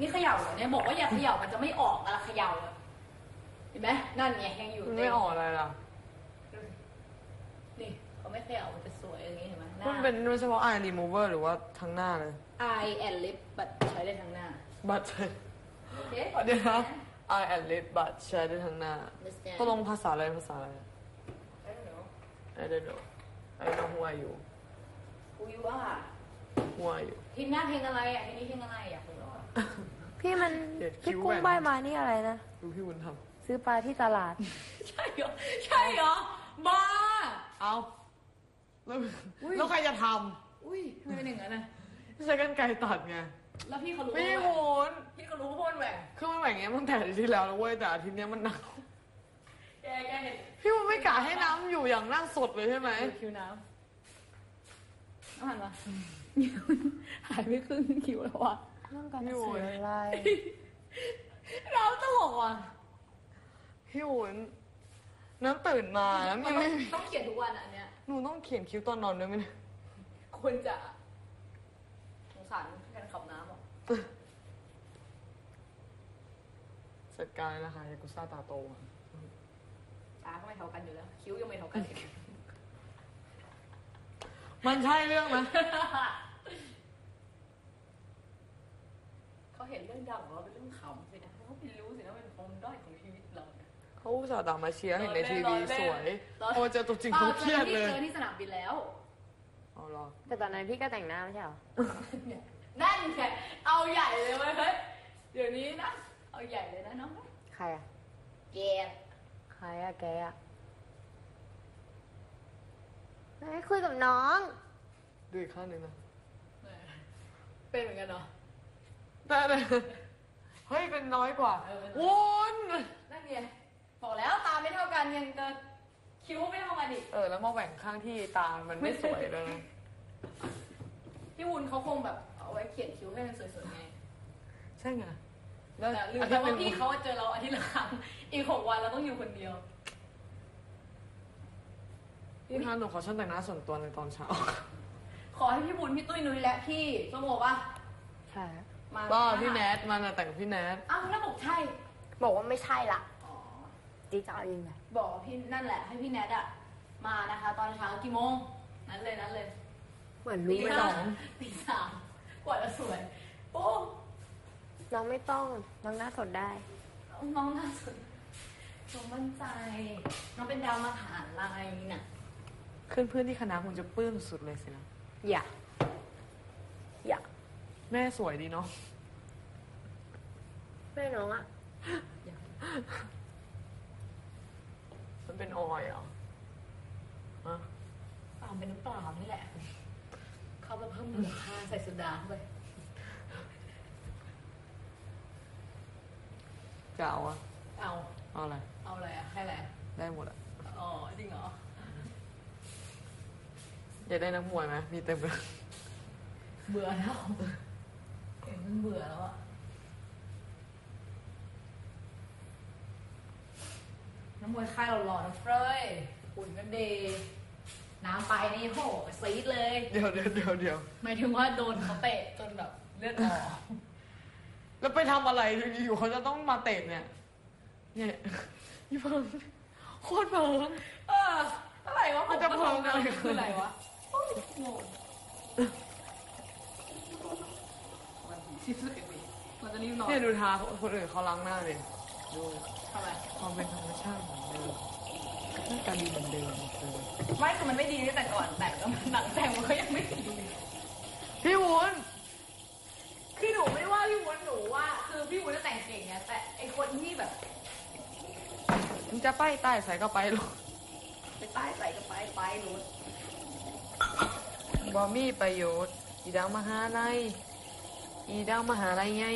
นี่เขย่าเหรอเนี่ยบอกว่าอย่าเขย่ามันจะไม่ออกอะไรเขย่าอะเห็นไหมนั่นไงยังอยู่มันไม่ออกอะไรล่ะนี่เขาไม่เขย่ามันจะสวยอย่างนี้เห็นไหมหน้า มันเป็นเฉพาะ eye remover หรือว่าทั้งหน้าเลย eye and lip บัตใช้ได้ทั้งหน้า บัตรใช้โอเคเดี๋ยวนะ eye and lip บัตรใช้ได้ทั้งหน้าตกลงภาษาอะไรภาษาอะไร I don't know I don't know who are you กูยูอ่ะ who are you ทีมหน้าเพลงอะไรอะทีนี้เพลงอะไรอะคุณรู้อะพี่มันเดี๋ยวคิ้พี่วกุ้งแหว่งใบมานี่อะไรนะ ดูพี่วุ้นทซื้อปลาที่ตลาด ใช่เหรอใช่เหรอบ้าำเอาแล้วแล้วใครจะทอุ้ยทำไมเป็นอย่างนั้นอะำใช้กันไกรตัดไงแล้วพี่เขารู้ไม่ใช่ว่าวุ้นพี่เขารู้ว่ามันแหว่งคือมันแหว่งอย่างเงี้ยตั้งแต่อาทิตย์ที่แล้วแล้วเว้ยแต่อาทิตย์เนี้ยมันหนาวแกแกเห็นพี่วุ้นไม่กะให้น้ำอยู่อย่างนั่งสดเลยใช่ไหมดูคิวน้ำน้ำหันมา หายไปครึ่งคิวแล้วอะต้องการสื่ออะไรเราตลกอะพี่วุ้นน้ำตื่นมาแล้วมัยันงต้อไม่งต้องเขียนทุกวันอะอันเนี้ยหนูต้องเขียนคิ้วตอนนอนด้วยไหมเนี่ยควรจะสงสารแฟนขับน้ำอะจัดการเลยนะคะยากุซ่าตาโตอะตาก็ไม่เท่ากันอยู่แล้ว คิ้วยังไม่เท่ากันอีกมันใช่เรื่องไหม เขาเห็นเรื่องดังของเราเป็นเรื่องขำสินะเขาไม่รู้สินะเป็นปมด้อยของชีวิตเราเนี่ยเขาอุตส่าห์ตามมาเชียร์เห็นในทีวีรอเล่นสวยรอเล่นโอ้เจอตัวจริงเขาเครียดเลยเจอที่สนามบินแล้วเอาเหรอแต่ตอนนั้นพี่ก็แต่งหน้าไม่ใช่เหรอ นั่นไงเอาใหญ่เลยเว้ยเฮ้ย เดี๋ยวนี้นะ เอาใหญ่เลยนะน้องใครอะแกใครอะแกอะให้คุยกับน้อง ดูอีกข้างหนึ่งนะ เป็นเหมือนกันเนาะ ได้เลยเฮ้ยเป็นน้อยกว่าเออวุ้นนั่นไงบอกแล้วตาไม่เท่ากันยังจะคิ้วไม่เท่ากันอีกเออแล้วมาแหว่งข้างที่ตามันไม่สวยเลยพี่วุ้นเขาคงแบบเอาไว้เขียนคิ้วให้มันสวยๆไงใช่ไงแล้วแต่ลืมอาไปทิตย์หว่านึ่งพี่เขาเจอเราอาทิตย์ละครั้งอีกหกวันเราต้องอยู่คนเดียวพี่คะหนูขอช่างแต่งหน้าส่วนตัวในตอนเช้า ขอให้พี่บุญพี่ตุ้ยนุ้ยและพี่ส้มโอป่ะใช่ มาบ้าพี่แนทมันอะแต่งกับพี่แนท อ้าวแล้วบอกใช่ บอกว่าไม่ใช่ละอ๋อ จีจะเอายังไงบอกว่าพี่นั่นแหละ ให้พี่แนทอะมานะคะ ตอนเช้ากี่โมง นั้นเลยนั้นเลยเหมือนรู้ตีไม่ห้าต้องตีสามกว่าจะสวย โอ้ น้องไม่ต้องน้องหน้าสดได้ น้องน่าสนน้องมั่นใจ น้องเป็นดาวมาหาลัยน่ะ เพื่อนเพื่อนๆที่คณะคงจะปลื้มสุดเลยสินะอย่าอย่า แม่สวยดีเนาะแม่น้องอะมันเป็นออยล์เหรอฮะเปล่าเป็นน้ำเปล่านี่แหละ เขามาเพิ่มมูลค่าใส่โซดาเข้าไปจะเอาอะเอา เอาอะไร เอาอะไรอะให้อะไรอะได้หมดอะอ๋อจริงเหรอ อยากได้นักมวยไหมมีเต็มเลย เบื่อแล้ว เห็นมันเบื่อแล้วอะน้ำมวยค่ายเราหล่อนะเฟ้ยหุ่นก็ดีน้ำไปนี่โหซีดเลย เดี๋ยวเดี๋ยวเดี๋ยวเดี๋ยวหมายถึงว่าโดนเขาเตะจนแบบเลือดออกแล้วไปทำอะไรอยู่ๆเขาจะต้องมาเตะเนี่ย เนี่ยยี่เพิงโคตรเพิงเอออะไรวะมันจะผเพิ่มก็อะไรทำคืออะไรวะโอ้ยงงวัน ที่สุดเลยเราจะรีบนอนเนี่ยดูทาคนอื่นเขาล้างหน้าเลยดูทำไมความเป็นธรรมชาติเหมือนเดิมหน้าตาดีเหมือนเดิมเออไม่คือมันไม่ดีตั้งแต่ก่อนแต่งแล้วมันหลังแต่งมันก็ยังไม่ดีพี่วุ้นคือหนูไม่ว่าพี่วุ้นหนูว่า คือพี่วุ้นจะแต่งเก่งไงแต่ไอคนที่แบบมึงจะป้ายใต้ใส่ก็ไปหรอกไปใต้ใส่กับไปไปหนูบอมีประโยชน์อีดังมหาลัย อีดังมหาลัยไง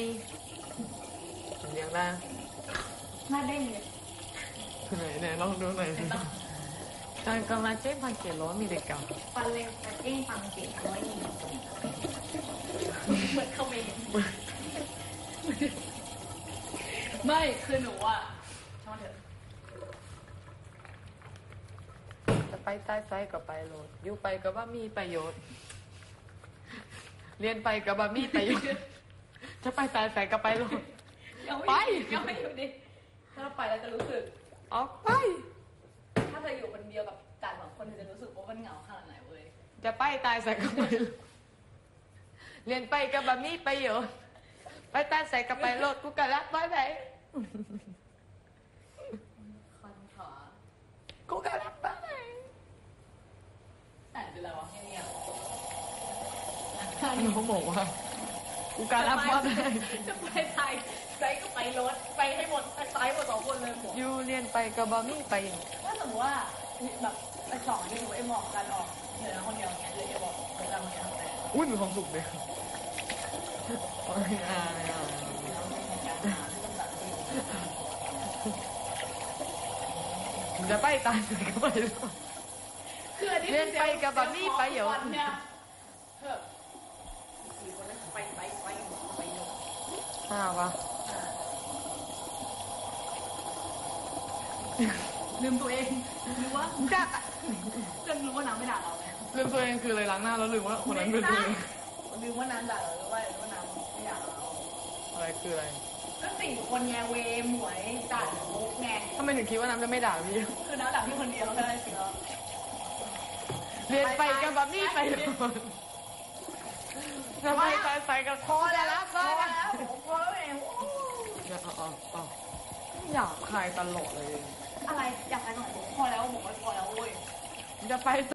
เรียกได้หน้าเด้งเลยไหนไหนลองดูหน่อยสิการกำลังเจ๊พันเจ็ดร้อยมีเด็กเก่าฟันเล็งแต่เก้งฟังเก่งร้อยหนึ่งเหมือนเขาไม่เห็นไม่คือหนูอะช่างมันเถอะจะไปใต้ไซก็ไปโหลดอยู่ไปก็ว่ามีประโยชน์ เรียนไปก็ว่ามีประโยชน์ทจะไปตายใส่กระไปโลด ยังไม่ไป ยังไม่อยู่ดิถ้าเราไปแล้วจะรู้สึก ออกไป ถ้าเธออยู่คนเดียวกับกันสองคนเธอจะรู้สึกว่ามันเหงาขนาดไหนเว้ยจะไปตายใส่กระไปโลดเรียนไปกับบะมี่ไปอยู่ไปตายใส่กระไปโลดกูกะรักบ้านไหนคันขากูกะรักบ้านไหนแต่เป็นไรวะเงียบ น้องบอกว่ากูกะรักบ้านไหนจะไปไทยไปก็ไปรถไปให้หมดไปตายหมดสองคนเลยหมดอยู่เรียนไปกับบะมี่ไปอยู่ถ้าสมมติว่าแบบไปสองที่หนูไอ้หมอกกันออกเหลือคนเดียวอย่างเงี้ยเลยไอ้บอกเวลาคนเดียวทำไงอุ้ยมีความสุขเลยอ่าอ่าจะไปตายใส่กระไปโลดคืออันนี้เรียนไปกับบะมี่ไปเหรอวันเนี่ยเถ อะสี่คนนั้นไปไปไปไปอ้าวะลืมตัวเองหรือว่าจ้าจนรู้ว่าน้ำไม่ด่าเราไงลืมตัวเองคือเลยล้างหน้าแล้วลืมว่าคนนั้นเป็นตัวเองลืมว่าน้ำด่าเราหรือว่าว่าน้ำไม่ด่าเราอะไรคืออะไรก็สี่คนไงเวหมวยจัดมุกไงทำไมถึงคิดว่าน้ำจะไม่ด่าพี่คือน้ำด่าพี่คนเดียวแค่นั้สิเนาะเรียนไปกับบัมมี่ไปเลย จะไปตายใส่กับคอจะรับพก็อได้แล้วผมพอแล้วเองโอ้อย่าเอาเอาอยากคายตลอดเลย อะไรอยากไปหน่อยผมพอแล้วผมก็พอแล้วเว้ยจะไป